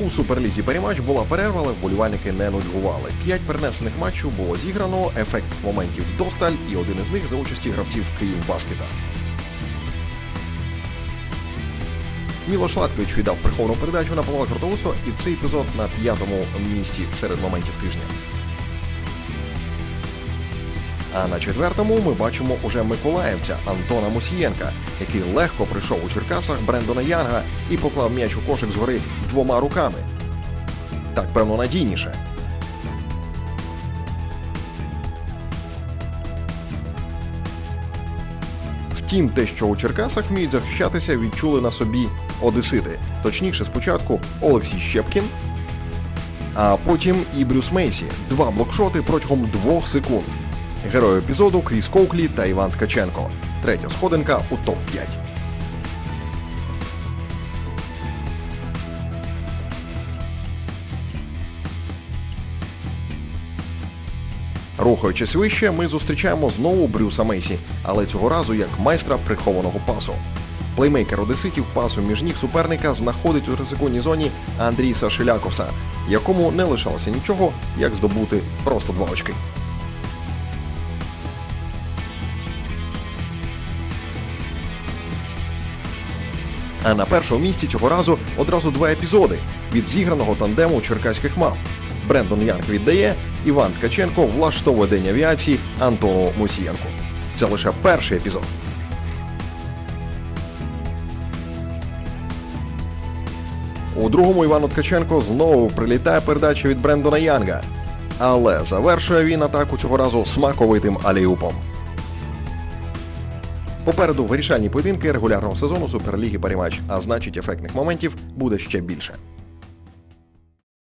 У суперлізі перематч була перерва, але вболівальники не нудьгували. П'ять перенесених матчів було зіграно, ефект моментів досталь, і один із них за участі гравців Київбаскета. Мілош Латкович віддав приховану передачу на Павла Крутоусо, і цей епізод на п'ятому місці серед моментів тижня. А на четвертому ми бачимо уже миколаївця Антона Мусієнка, який легко прийшов у Черкасах Брендона Янга і поклав м'яч у кошик згори двома руками. Так, певно, надійніше. Втім, те, що у Черкасах вміють захищатися, відчули на собі одесити. Точніше, спочатку Олексій Щепкін, а потім і Брюс Мейсі. Два блокшоти протягом двох секунд. Герой епізоду Кріс Коуклі та Іван Ткаченко. Третя сходинка у топ-5. Рухаючись вище, ми зустрічаємо знову Брюса Мейсі, але цього разу як майстра прихованого пасу. Плеймейкер одеситів пасу між ніг суперника знаходить у ризиконній зоні Андріса Шиляковса, якому не лишалося нічого, як здобути просто два очки. А на першому місці цього разу одразу два епізоди від зіграного тандему черкаських мав. Брендон Янг віддає, Іван Ткаченко влаштовує день авіації Антону Мусієнку. Це лише перший епізод. У другому Івану Ткаченко знову прилітає передача від Брендона Янга. Але завершує він атаку цього разу смаковитим аліупом. Попереду вирішальні поєдинки регулярного сезону Суперліги Парімач, а значить ефектних моментів буде ще більше.